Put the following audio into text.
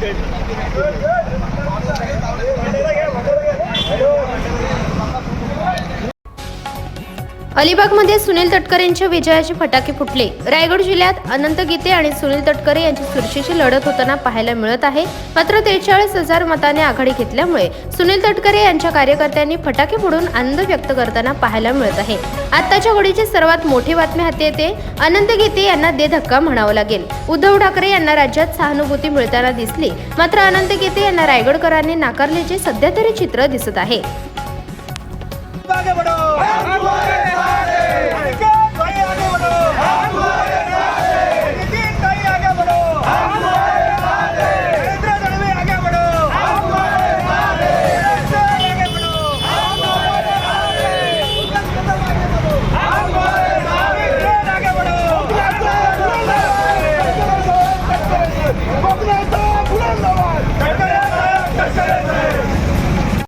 Thank you. अलिबागमध्ये सुनील तटकरे यांच्या विजयाचे फटाके फुटले. रायगड जिल्ह्यात अनंत गीते आणि सुनील तटकरे यांची चुरशीची लढत होताना पाहायला मिळत आहे. मात्र त्रेचाळीस हजार मताने आघाडी घेतल्यामुळे सुनील तटकरे यांच्या कार्यकर्त्यांनी फटाके फोडून आनंद व्यक्त करताना पाहायला मिळत आहे. आत्ताच्या घडीची सर्वात मोठी बातमी हाती येते. अनंत गीते यांना दे धक्का म्हणावा लागेल. उद्धव ठाकरे यांना राज्यात सहानुभूती मिळताना दिसली. मात्र अनंत गीते यांना रायगडकरांनी नाकारल्याचे सध्या तरी चित्र दिसत आहे. Let's go!